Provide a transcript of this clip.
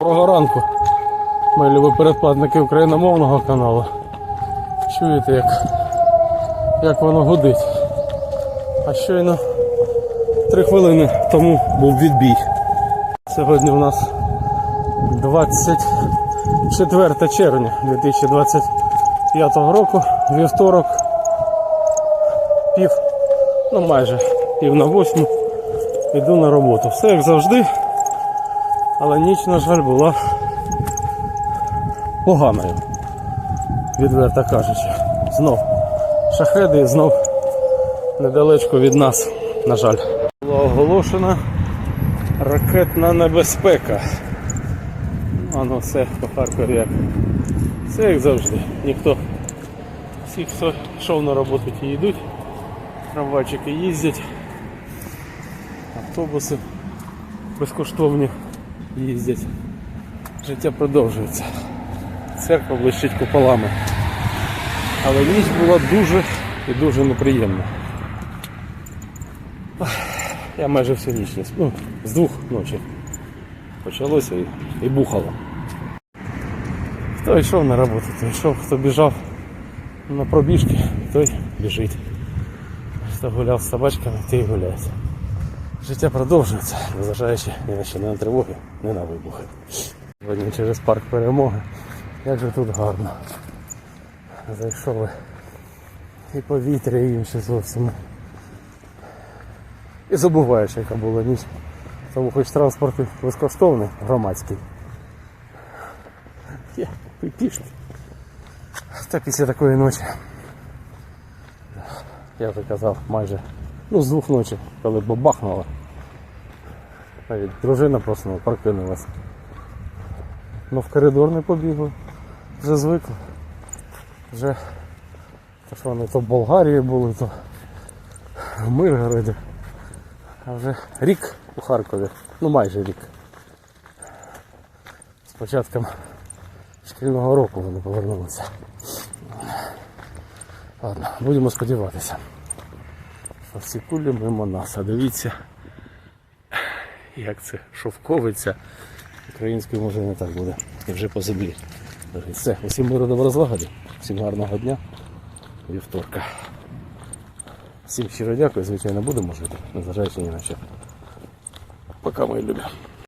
Доброго ранку, мої любі передплатники україномовного каналу. Чуєте, як, як воно гудить. А щойно три хвилини тому був відбій. Сьогодні у нас 24 червня 2025 року, вівторок, пів, ну майже пів на восьму. Йду на роботу. Все як завжди. Але ніч, на жаль, була поганою, відверто кажучи. Знов шахеди і знов недалечко від нас, на жаль. Була оголошена ракетна небезпека. Воно все по Харкові як. Все як завжди. Ніхто. Всі, хто йшов на роботу, ті йдуть. Трамвайчики їздять. Автобуси безкоштовні їздять. Життя продовжується. Церква блищить куполами. Але ніч була дуже і дуже неприємна. Я майже всю ніч не. Ну, з двох ночі почалося і, і бухало. Хто йшов на роботу, той йшов, хто біжав на пробіжки, той біжить. Хто гуляв з собачками, той гуляє. Життя продовжується, незважаючи ні на що, ні на тривоги, ні на вибухи. Сьогодні через парк перемоги. Як же тут гарно. Зайшов і повітря, і інше зовсім. І забуваєш, яка була ніч. Тому хоч транспорт безкоштовний, громадський. Є. Та після такої ночі. Я вже казав майже ну, з двох ночі, коли бабахнуло. Навіть дружина просто прокинулась. Ну в коридор не побігли. Вже звикли. Вже то що вони то в Болгарії були, то в Миргороді. А вже рік у Харкові. Ну майже рік. З початком шкільного року вони повернулися. Ладно, будемо сподіватися. Всі кулі мимо нас. А дивіться, як це шовковиться. Українською може не так буде. І вже по землі. Все, усім миру добро злагоди. Всім гарного дня. Вівторка. Всім щиро дякую, звичайно, будемо жити, незважаючи ні на що. Пока, мої любі.